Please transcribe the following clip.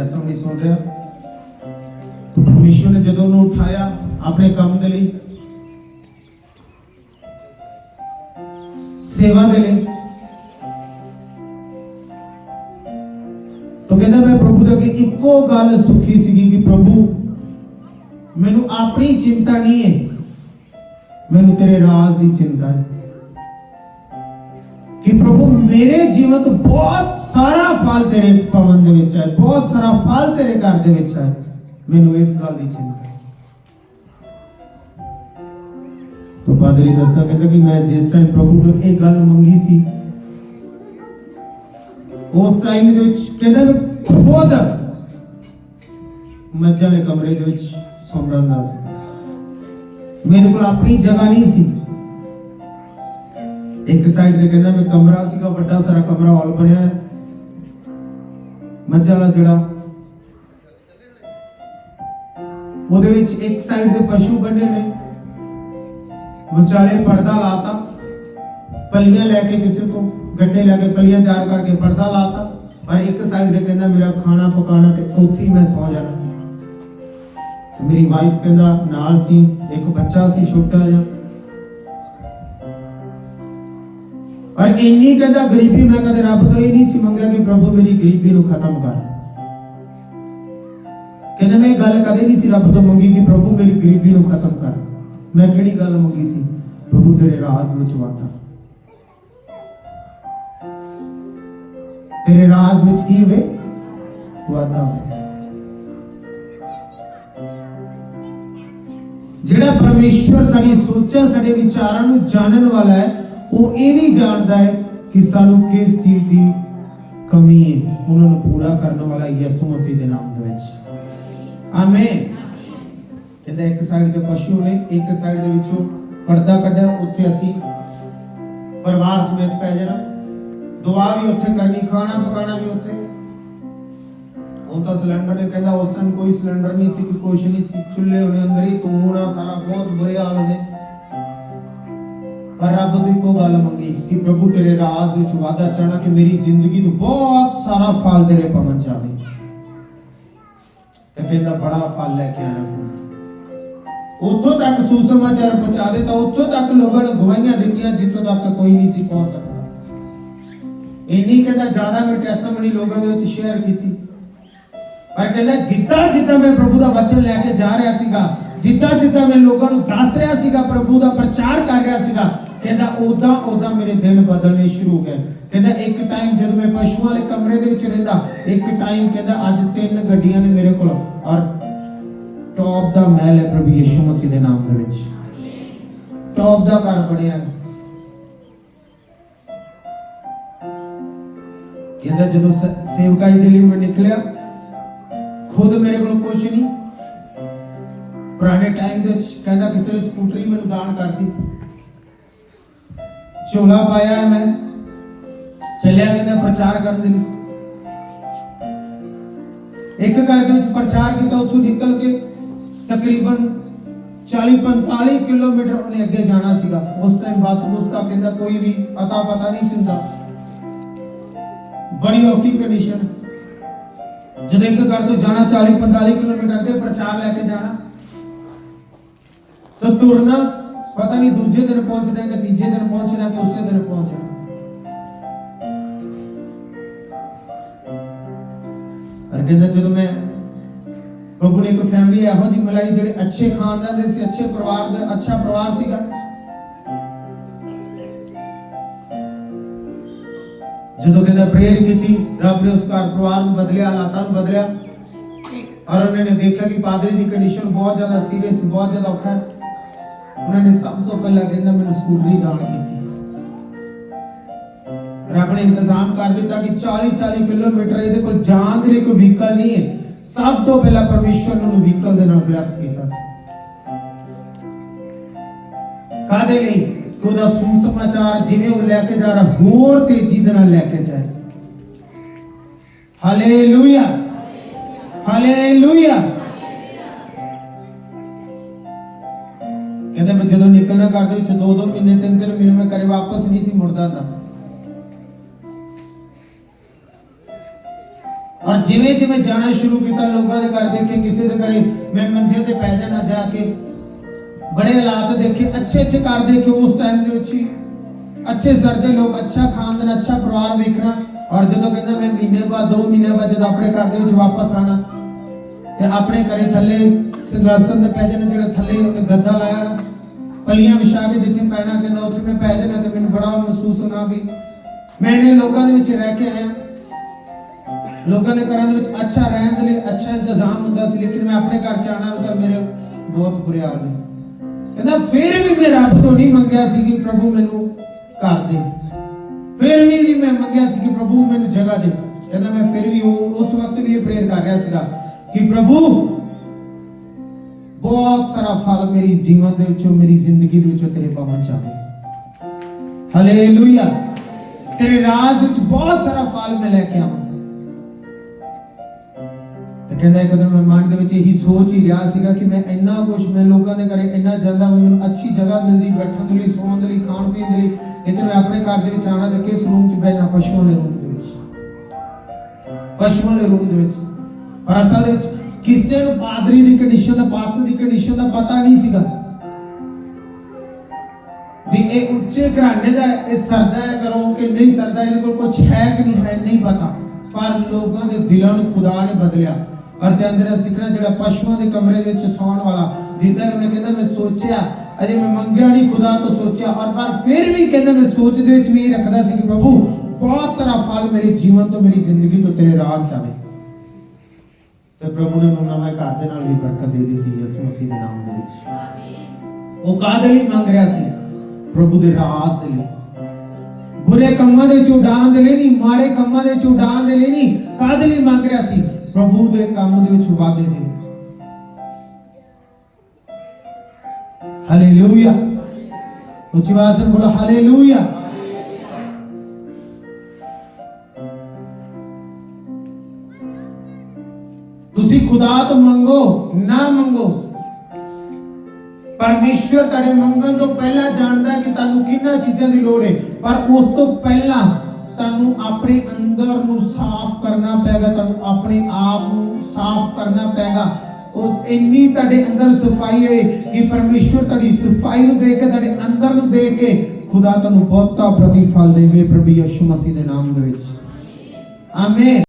Testimony ਸੁਣ ਰਿਹਾ। ਤਾਂ ਨੇ ਜਦੋਂ ਉਹਨੂੰ ਉਠਾਇਆ ਆਪਣੇ ਕੰਮ ਦੇ ਲਈ, ਸੇਵਾ ਦੇ ਲਈ। ਤਾਂ ਕਹਿੰਦਾ ਮੈਂ ਪ੍ਰਭੂ ਦੇ ਅੱਗੇ ਇੱਕੋ ਗੱਲ ਸੁਖੀ ਸੀਗੀ ਕਿ ਪ੍ਰਭੂ, ਮੈਨੂੰ ਆਪਣੀ ਚਿੰਤਾ ਨਹੀਂ ਹੈ। ਮੈਨੂੰ ਤੇਰੇ ਰਾਜ ਦੀ ਚਿੰਤਾ ਹੈ। ਕਿ ਪ੍ਰਭੂ ਮੇਰੇ ਜੀਵਨ ਤੋਂ ਬਹੁਤ ਸਾਰਾ ਫਲ ਤੇਰੇ ਪਵਨ ਦੇ ਵਿੱਚ ਹੈ, ਬਹੁਤ ਸਾਰਾ ਫਲ ਤੇਰੇ ਘਰ ਦੇ ਵਿੱਚ ਹੈ। ਮੈਨੂੰ ਇਸ ਗੱਲ ਦੀ ਚਿੰਤਾ ਤੋ ਪਾਦਰੀ ਦੱਸਦਾ ਕਹਿੰਦਾ ਕਿ ਮੈਂ ਜਿਸ ਟਾਈਮ ਪ੍ਰਭੂ ਤੋਂ ਇਹ ਗੱਲ ਮੰਗੀ ਸੀ, ਉਸ ਟਾਈਮ ਦੇ ਵਿੱਚ ਕਹਿੰਦਾ ਮੈਂ ਖੁਦ ਮੱਝਾਂ ਦੇ ਕਮਰੇ ਦੇ ਵਿੱਚ ਸੌਂਦਾ ਹੁੰਦਾ ਸੀ। ਮੇਰੇ ਕੋਲ ਆਪਣੀ ਜਗ੍ਹਾ ਨਹੀਂ ਸੀ। ਇੱਕ ਸਾਈਡ ਤੇ ਕਹਿੰਦਾ ਮੈਂ ਕਮਰਾ ਸੀਗਾ, ਵੱਡਾ ਸਾਰਾ ਕਮਰਾ ਹਾਲ ਬਣਿਆ ਹੈ ਮੱਝਾਂ ਵਾਲਾ ਜਿਹੜਾ, ਉਹਦੇ ਵਿੱਚ ਇੱਕ ਸਾਈਡ ਤੇ ਪਸ਼ੂ ਬੰਨੇ ਨੇ। ਵਿਚਾਲੇ ਪਰਦਾ ਲਾਤਾ, ਪਲੀਆਂ ਲੈ ਕੇ ਕਿਸੇ ਤੋਂ ਗੱਡੇ ਲੈ ਕੇ ਪਲੀਆਂ ਤਿਆਰ ਕਰਕੇ ਪਰਦਾ ਲਾਤਾ। ਪਰ ਇੱਕ ਸਾਈਡ ਤੇ ਕਹਿੰਦਾ, ਮੇਰਾ ਖਾਣਾ ਪਕਾਣਾ ਤੇ ਉੱਥੇ ਮੈਂ ਸੌ ਜਾਣਾ। ਮੇਰੀ ਵਾਈਫ ਕਹਿੰਦਾ, ਨਾਲ ਸੀ, ਇੱਕ ਬੱਚਾ ਸੀ, ਛੋਟਾ ਜਿਹਾ। ਪਰ ਇੰਨੀ ਕਹਿੰਦਾ ਗਰੀਬੀ, ਮੈਂ ਕਦੇ ਰੱਬ ਤੋਂ ਇਹ ਨਹੀਂ ਸੀ ਮੰਗਿਆ ਕਿ ਪ੍ਰਭੂ ਮੇਰੀ ਗਰੀਬੀ ਨੂੰ ਖਤਮ ਕਰ। ਕਹਿੰਦਾ ਮੈਂ ਗੱਲ ਕਦੇ ਨਹੀਂ ਸੀ ਰੱਬ ਤੋਂ ਮੰਗੀ ਕਿ ਪ੍ਰਭੂ ਮੇਰੀ ਗਰੀਬੀ ਨੂੰ ਖਤਮ ਕਰ। ਮੈਂ ਕਿਹੜੀ ਗੱਲ ਮੰਗੀ ਸੀ? ਪ੍ਰਭੂ ਤੇਰੇ ਰਾਜ ਵਿੱਚ ਵਾਧਾ ਤੇਰੇ ਰਾਜ ਵਿੱਚ ਕੀ ਹੋਵੇ? ਵਾਧਾ ਜਿਹੜਾ ਪਰਮੇਸ਼ਵਰ ਸਾਡੀ ਸੋਚਾਂ, ਸਾਡੇ ਵਿਚਾਰਾਂ ਨੂੰ ਜਾਣਨ ਵਾਲਾ ਹੈ ਉਹ ਇਹ ਵੀ ਜਾਣਦਾ ਹੈ ਕਿ ਸਾਨੂੰ ਕਿਸ ਚੀਜ਼ ਦੀ ਕਮੀ ਹੈ, ਉਹਨਾਂ ਨੂੰ ਪੂਰਾ ਕਰਨ ਵਾਲਾ ਯਿਸੂ ਮਸੀਹ ਦੇ ਨਾਮ ਦੇ ਵਿੱਚ। ਆਮੇਨ ਕਹਿੰਦਾ ਇੱਕ ਸਾਈਡ ਤੇ ਪਸ਼ੂ ਨੇ, ਇੱਕ ਸਾਈਡ ਦੇ ਵਿੱਚੋਂ ਪਰਦਾ ਕੱਢਿਆ, ਉੱਥੇ ਅਸੀਂ ਪਰਿਵਾਰ ਸਮੇਤ ਪੈ ਜਾਣਾ। ਦੁਆ ਵੀ ਉੱਥੇ ਕਰਨੀ, ਖਾਣਾ ਪਕਾਣਾ ਵੀ ਉੱਥੇ। ਉਹ ਤਾਂ ਸਿਲੰਡਰ ਨੇ ਕਹਿੰਦਾ, ਉਸ ਟਾਈਮ ਕੋਈ ਸਿਲੰਡਰ ਨਹੀਂ ਸੀ, ਕੋਈ ਕੁਛ ਨਹੀਂ ਸੀ। ਚੁੱਲ੍ਹੇ ਉਹਨੇ ਅੰਦਰ ਹੀ ਤੂਣਾ ਸਾਰਾ ਬਹੁਤ ਬੁਰੇ ਹਾਲ ਨੇ ਪਰ ਰੱਬ ਤੋਂ ਇੱਕੋ ਗੱਲ ਮੰਗੀ ਕਿ ਪ੍ਰਭੂ ਤੇਰੇ ਰਾਜ ਵਿੱਚ ਵਾਧਾ ਚਾਹਣਾ ਕਿ ਮੇਰੀ ਜ਼ਿੰਦਗੀ ਤੋਂ ਬਹੁਤ ਸਾਰਾ ਫਲ ਤੇਰੇ ਪਵਨ ਚਾਵੇ। ਤੇ ਕਹਿੰਦਾ ਬੜਾ ਫਲ ਲੈ ਕੇ ਆਇਆ ਫਿਰ ਉੱਥੋਂ ਤੱਕ ਸੁਸਮਾਚਾਰ ਪਹੁੰਚਾ ਦਿੱਤਾ, ਉੱਥੋਂ ਤੱਕ ਲੋਕਾਂ ਨੇ ਗਵਾਹੀਆਂ ਦਿੱਤੀਆਂ, ਜਿੱਥੋਂ ਤੱਕ ਕੋਈ ਨਹੀਂ ਸੀ ਪਹੁੰਚ ਸਕਦਾ। ਇੰਨੀ ਕਹਿੰਦਾ ਜ਼ਿਆਦਾ ਮੈਂ ਟੈਸਟਮਨੀ ਲੋਕਾਂ ਦੇ ਵਿੱਚ ਸ਼ੇਅਰ ਕੀਤੀ। ਪਰ ਕਹਿੰਦਾ, ਜਿੱਦਾਂ ਜਿੱਦਾਂ ਮੈਂ ਪ੍ਰਭੂ ਦਾ ਵਚਨ ਲੈ ਕੇ ਜਾ ਰਿਹਾ ਸੀਗਾ, ਜਿੱਦਾਂ ਜਿੱਦਾਂ ਮੈਂ ਲੋਕਾਂ ਨੂੰ ਦੱਸ ਰਿਹਾ ਸੀਗਾ, ਪ੍ਰਭੂ ਦਾ ਪ੍ਰਚਾਰ ਕਰ ਰਿਹਾ ਸੀਗਾ ਕਹਿੰਦਾ ਉਦਾਂ ਉਦਾਂ ਮੇਰੇ ਦਿਨ ਬਦਲਨੇ ਸ਼ੁਰੂ ਹੋ ਗਏ। ਕਹਿੰਦਾ ਇੱਕ ਟਾਈਮ ਜਦੋਂ ਮੈਂ ਪਸ਼ੂਆਂ ਵਾਲੇ ਕਮਰੇ ਦੇ ਵਿੱਚ ਰਹਿੰਦਾ, ਇੱਕ ਟਾਈਮ ਕਹਿੰਦਾ ਅੱਜ ਤਿੰਨ ਗੱਡੀਆਂ ਨੇ ਮੇਰੇ ਕੋਲ ਔਰ ਟੌਪ ਦਾ ਮਹਿਲ ਹੈ ਪ੍ਰਭੂ ਯਿਸੂ ਮਸੀਹ ਦੇ ਨਾਮ ਦੇ ਵਿੱਚ। ਟੌਪ ਦਾ ਘਰ ਬਣਿਆ। ਕਹਿੰਦਾ ਜਦੋਂ ਸੇਵਕਾਈ ਦੇ ਲਈ ਮੈਂ ਨਿਕਲਿਆ, ਖੁਦ ਮੇਰੇ ਕੋਲ ਕੁਝ ਨਹੀਂ। ਪੁਰਾਣੇ ਟਾਈਮ ਦੇ ਵਿੱਚ ਕਹਿੰਦਾ ਕਿਸੇ ਨੇ ਸਕੂਟਰੀ ਮੈਨੂੰ ਦਾਨ ਕਰਤੀ। ਝੋਲਾ ਪਾਇਆ ਹੈ ਮੈਂ। ਚੱਲਿਆ ਕਹਿੰਦਾ ਪ੍ਰਚਾਰ ਕਰਨ ਦੇ ਲਈ। ਇੱਕ ਘਰ ਦੇ ਵਿੱਚ ਪ੍ਰਚਾਰ ਕੀਤਾ, ਉੱਥੋਂ ਨਿਕਲ ਕੇ ਤਕਰੀਬਨ 40 45 ਕਿਲੋਮੀਟਰ ਉਹਨੇ ਅੱਗੇ ਜਾਣਾ ਸੀਗਾ। ਉਸ ਟਾਈਮ ਬੱਸ ਬੁਸ ਕਹਿੰਦਾ ਕੋਈ ਵੀ ਅਤਾ ਪਤਾ ਨਹੀਂ ਸੀ ਹੁੰਦਾ। ਬੜੀ ਔਖੀ ਕੰਡੀਸ਼ਨ ਜਦੋਂ ਇੱਕ ਘਰ ਤੋਂ ਜਾਣਾ 40 45 ਕਿਲੋਮੀਟਰ ਅੱਗੇ ਪ੍ਰਚਾਰ ਲੈ ਕੇ ਜਾਣਾ, ਤਾਂ ਤੁਰਨਾ ਪਤਾ ਨਹੀਂ ਦੂਜੇ ਦਿਨ ਪਹੁੰਚਣਾ ਕਿ ਤੀਜੇ ਦਿਨ ਪਹੁੰਚਣਾ ਕਿ ਉਸੇ ਦਿਨ ਪਹੁੰਚਣਾ। ਅਰ ਕਹਿੰਦਾ ਜਦੋਂ ਮੈਂ ਪ੍ਰਭੂ ਨੇ ਇੱਕ ਫੈਮਿਲੀ ਇਹੋ ਜਿਹੀ ਮਿਲਾਈ ਜਿਹੜੇ ਅੱਛੇ ਖਾਨਦਾਨ ਦੇ ਸੀ, ਅੱਛੇ ਪਰਿਵਾਰ ਦਾ, ਅੱਛਾ ਪਰਿਵਾਰ ਸੀਗਾ। ਜਦੋਂ ਕਹਿੰਦਾ ਪ੍ਰੇਅਰ ਕੀਤੀ, ਰੱਬ ਨੇ ਉਸ ਘਰ ਪਰਿਵਾਰ ਨੂੰ ਬਦਲਿਆ, ਹਾਲਾਤਾਂ ਨੂੰ ਬਦਲਿਆ। ਔਰ ਉਹਨਾਂ ਨੇ ਦੇਖਿਆ ਕਿ ਪਾਦਰੀ ਦੀ ਕੰਡੀਸ਼ਨ ਬਹੁਤ ਜ਼ਿਆਦਾ ਸੀਰੀਅਸ ਬਹੁਤ ਜ਼ਿਆਦਾ ਔਖਾ ਹੈ। ਉਹਨਾਂ ਨੇ ਸਭ ਤੋਂ ਪਹਿਲਾਂ ਕਹਿੰਦਾ ਮੈਨੂੰ ਸਕੂਟਰੀ ਦਾਨ ਕੀਤੀ। ਰੱਬ ਨੇ ਇੰਤਜ਼ਾਮ ਕਰ ਦਿੱਤਾ ਕਿ 40 40 ਕਿਲੋਮੀਟਰ ਇਹਦੇ ਕੋਲ ਜਾਣ ਦੇ ਲਈ ਕੋਈ ਵਹੀਕਲ ਨਹੀਂ ਹੈ। ਸਭ ਤੋਂ ਪਹਿਲਾਂ ਪਰਮੇਸ਼ਵਰ ਨੇ ਵਹੀਕਲ ਦੇ ਨਾਲ ਬਲੈਸ ਕੀਤਾ ਸੀ। ਕਾਦੇ ਲਈ? ਉਹਦਾ ਸੁਸਮਾਚਾਰ ਜਿਵੇਂ ਉਹ ਲੈ ਕੇ ਜਾ ਰਿਹਾ, ਹੋਰ ਤੇਜ਼ੀ ਦੇ ਨਾਲ ਲੈ ਕੇ ਜਾਏ। ਹਾਲੇਲੂਇਆ ਹਾਲੇਲੂਇਆ ਕਹਿੰਦੇ ਮੈਂ ਜਦੋਂ ਨਿਕਲਣਾ ਘਰ ਦੇ ਵਿੱਚ ਦੋ ਦੋ ਮਹੀਨੇ ਤਿੰਨ ਤਿੰਨ ਮਹੀਨੇ ਮੈਂ ਘਰੇ ਵਾਪਸ ਨਹੀਂ ਸੀ ਮੁੜਦਾ ਤਾਂ। ਔਰ ਜਿਵੇਂ ਜਿਵੇਂ ਜਾਣਾ ਸ਼ੁਰੂ ਕੀਤਾ, ਲੋਕਾਂ ਦੇ ਘਰ ਦੇਖੇ, ਕਿਸੇ ਦੇ ਘਰੇ ਮੈਂ ਮੰਜੇ ਤੇ ਪੈ ਜਾਣਾ ਜਾ ਕੇ, ਬੜੇ ਹਾਲਾਤ ਦੇਖੇ ਅੱਛੇ ਅੱਛੇ ਘਰ ਦੇਖੇ ਉਸ ਟਾਈਮ ਦੇ ਵਿੱਚ ਹੀ। ਅੱਛੇ ਸਰ ਦੇ ਲੋਕ, ਅੱਛਾ ਖਾਨਦਾਨ, ਅੱਛਾ ਪਰਿਵਾਰ ਵੇਖਣਾ। ਔਰ ਜਦੋਂ ਕਹਿੰਦਾ ਮੈਂ ਮਹੀਨੇ ਬਾਅਦ 2 ਮਹੀਨੇ ਬਾਅਦ ਜਦੋਂ ਆਪਣੇ ਘਰ ਦੇ ਵਿੱਚ ਵਾਪਸ ਆਣਾ ਤੇ ਆਪਣੇ ਘਰੇ ਥੱਲੇ ਸਿੰਘਾਸਨ ਤੇ ਪੈ ਜਾਣਾ, ਜਿਹੜਾ ਥੱਲੇ ਗੱਦਾ ਲਾਇਆ ਨਾ, ਪਲੀਆਂ ਵਿਛਾ ਕੇ ਜਿੱਥੇ ਪੈਣਾ ਕਹਿੰਦਾ, ਉੱਥੇ ਮੈਂ ਪੈ ਜਾਣਾ ਤੇ ਮੈਨੂੰ ਬੜਾ ਮਹਿਸੂਸ ਹੋਣਾ ਵੀ ਮੈਂ ਇਹਨੇ ਲੋਕਾਂ ਦੇ ਵਿੱਚ ਰਹਿ ਕੇ ਆਇਆ। ਲੋਕਾਂ ਦੇ ਘਰਾਂ ਦੇ ਵਿੱਚ ਅੱਛਾ ਰਹਿਣ ਦੇ ਲਈ ਅੱਛਾ ਇੰਤਜ਼ਾਮ ਹੁੰਦਾ ਸੀ, ਲੇਕਿਨ ਮੈਂ ਆਪਣੇ ਘਰ ਚ ਆਣਾ ਤਾਂ ਮੇਰੇ ਬਹੁਤ ਬੁਰੇ ਹਾਲ ਨੇ। ਕਹਿੰਦਾ, ਫਿਰ ਵੀ ਮੈਂ ਰੱਬ ਤੋਂ ਨਹੀਂ ਮੰਗਿਆ ਸੀ ਕਿ ਪ੍ਰਭੂ ਮੈਨੂੰ ਘਰ ਦੇ। ਫਿਰ ਵੀ ਨਹੀਂ ਮੈਂ ਮੰਗਿਆ ਸੀ ਕਿ ਪ੍ਰਭੂ ਮੈਨੂੰ ਜਗ੍ਹਾ ਦੇ। ਕਹਿੰਦਾ, ਮੈਂ ਫਿਰ ਵੀ ਉਹ ਉਸ ਵਕਤ ਵੀ ਇਹ ਪ੍ਰੇਰ ਕਰ ਰਿਹਾ ਸੀਗਾ। ਕਿ ਪ੍ਰਭੂ, ਬਹੁਤ ਸਾਰਾ ਫਲ ਮੇਰੀ ਜੀਵਨ ਦੇ ਵਿੱਚੋਂ, ਮੇਰੀ ਜ਼ਿੰਦਗੀ ਦੇ ਵਿੱਚੋਂ ਤੇਰੇ ਪਹੁੰਚ ਜਾਵੇ ਹਾਲੇਲੂਇਆ ਤੇਰੇ ਰਾਜ ਵਿੱਚ ਬਹੁਤ ਸਾਰਾ ਫਲ ਮੈਂ ਲੈ ਕੇ ਆਵਾਂ। ਤੇ ਕਹਿੰਦਾ ਇੱਕ ਦਿਨ ਮੈਂ ਮਨ ਦੇ ਵਿੱਚ ਇਹੀ ਸੋਚ ਹੀ ਰਿਹਾ ਸੀਗਾ ਕਿ ਮੈਂ ਇੰਨਾ ਕੁਝ ਮੈਂ ਲੋਕਾਂ ਦੇ ਘਰੇ ਇੰਨਾ ਜਾਂਦਾ ਮੈਨੂੰ ਅੱਛੀ ਜਗ੍ਹਾ ਮਿਲਦੀ, ਬੈਠਣ ਦੇ ਲਈ, ਸੌਣ ਦੇ ਲਈ, ਖਾਣ ਪੀਣ ਦੇ ਲਈ, ਲੇਕਿਨ ਮੈਂ ਆਪਣੇ ਘਰ ਦੇ ਵਿੱਚ ਆਣਾ ਤੇ ਕਿਸ ਰੂਮ 'ਚ ਬੈਠਣਾ ਪਸ਼ੂਆਂ ਦੇ ਰੂਮ ਦੇ ਵਿੱਚ। ਪਸ਼ੂਆਂ ਦੇ ਰੂਮ ਦੇ ਵਿੱਚ। ਪਰ ਅਸਲ ਦੇ ਵਿੱਚ ਕਿਸੇ ਨੂੰ ਪਾਦਰੀ ਦੀ ਕੰਡੀਸ਼ਨ ਦਾ ਪਾਸਟਰ ਦੀ ਕੰਡੀਸ਼ਨ ਦਾ ਪਤਾ ਨਹੀਂ ਸੀਗਾ। ਵੀ ਇਹ ਉੱਚੇ ਘਰਾਣੇ ਦਾ ਇਹ ਸਰਦਾ ਹੈ ਕਰੋ ਕਿ ਨਹੀਂ ਸਰਦਾ, ਇਹਦੇ ਕੋਲ ਕੁਝ ਹੈ ਕਿ ਨਹੀਂ, ਹੈ ਨਹੀਂ ਪਤਾ। ਪਰ ਲੋਕਾਂ ਦੇ ਦਿਲਾਂ ਨੂੰ ਖੁਦਾ ਨੇ ਬਦਲਿਆ। ਔਰ ਤੇ ਅੰਦਰ ਸਿੱਖਣਾ ਜਿਹੜਾ ਪਸ਼ੂਆਂ ਦੇ ਕਮਰੇ ਦੇ ਵਿੱਚ ਸੌਣ ਵਾਲਾ, ਜਿੱਦਾਂ ਉਹਨੇ ਕਹਿੰਦਾ, ਮੈਂ ਸੋਚਿਆ, ਅਜੇ ਮੈਂ ਮੰਗਿਆ ਨਹੀਂ ਖੁਦਾ ਤੋਂ ਸੋਚਿਆ। ਔਰ ਪਰ ਫਿਰ ਵੀ ਕਹਿੰਦਾ, ਮੈਂ ਸੋਚ ਦੇ ਵਿੱਚ ਵੀ ਇਹ ਰੱਖਦਾ ਸੀ ਕਿ ਪ੍ਰਭੂ, ਬਹੁਤ ਸਾਰਾ ਫਲ ਮੇਰੇ ਜੀਵਨ ਤੋਂ, ਮੇਰੀ ਜ਼ਿੰਦਗੀ ਤੋਂ ਤੇਰੇ ਰਾਹ ਚ ਆਵੇ। ਤੇ ਪ੍ਰਭੂ ਨੇ ਮੈਨੂੰ ਨਵਾਂ ਘਰ ਦੇ ਨਾਲ ਵੀ ਬਰਕਤ ਦੇ ਦਿੱਤੀ ਯਿਸੂ ਮਸੀਹ ਦੇ ਨਾਮ ਦੇ ਵਿੱਚ। ਉਹ ਕਾਹਦੇ ਲਈ ਮੰਗ ਰਿਹਾ ਸੀ? ਪ੍ਰਭੂ ਦੇ ਰਾਜ ਦੇ ਲਈ। ਬੁਰੇ ਕੰਮਾਂ ਦੇ ਵਿੱਚ ਉਡਾਣ ਦੇ ਲਈ ਨਹੀਂ ਮਾੜੇ ਕੰਮਾਂ ਦੇ ਵਿੱਚ ਉਡਾਣ ਦੇ ਲਈ ਨਹੀਂ ਕਾਹਦੇ ਲਈ ਮੰਗ ਰਿਹਾ ਸੀ? ਪ੍ਰਭੂ ਦੇ ਕੰਮ ਦੇ ਵਿੱਚ ਵਾਧੇ ਦੇ ਹਾਲੇਲੂਇਆ ਉੱਚੀ ਆਵਾਜ਼ ਨਾਲ ਬੋਲੋ ਹਾਲੇਲੂਇਆ ਤੁਸੀਂ ਖੁਦਾ ਤੋਂ ਮੰਗੋ, ਨਾ ਮੰਗੋ। ਪਰਮੇਸ਼ਵਰ ਤੁਹਾਡੇ ਮੰਗਣ ਤੋਂ ਪਹਿਲਾਂ ਜਾਣਦਾ ਕਿ ਤੁਹਾਨੂੰ ਕਿੰਨਾ ਚੀਜ਼ਾਂ ਦੀ ਲੋੜ ਹੈ, ਪਰ ਉਸ ਤੋਂ ਪਹਿਲਾਂ ਤੁਹਾਨੂੰ ਆਪਣੇ ਅੰਦਰ ਨੂੰ ਸਾਫ਼ ਕਰਨਾ ਪੈਗਾ, ਤੁਹਾਨੂੰ ਆਪਣੇ ਆਪ ਨੂੰ ਸਾਫ਼ ਕਰਨਾ ਪੈਗਾ। ਉਸ ਇੰਨੀ ਤੁਹਾਡੇ ਅੰਦਰ ਸਫ਼ਾਈ ਹੈ ਕਿ ਪਰਮੇਸ਼ਵਰ ਤੁਹਾਡੀ ਸਫ਼ਾਈ ਨੂੰ ਦੇਖ ਕੇ, ਤੁਹਾਡੇ ਅੰਦਰ ਨੂੰ ਦੇਖ ਕੇ ਖੁਦਾ ਤੁਹਾਨੂੰ ਬਹੁਤਾ ਪ੍ਰਤੀਫਲ ਦੇਵੇ ਪ੍ਰਭੂ ਯਿਸੂ ਮਸੀਹ ਦੇ ਨਾਮ ਦੇ ਵਿੱਚ। ਆਮੇਨ।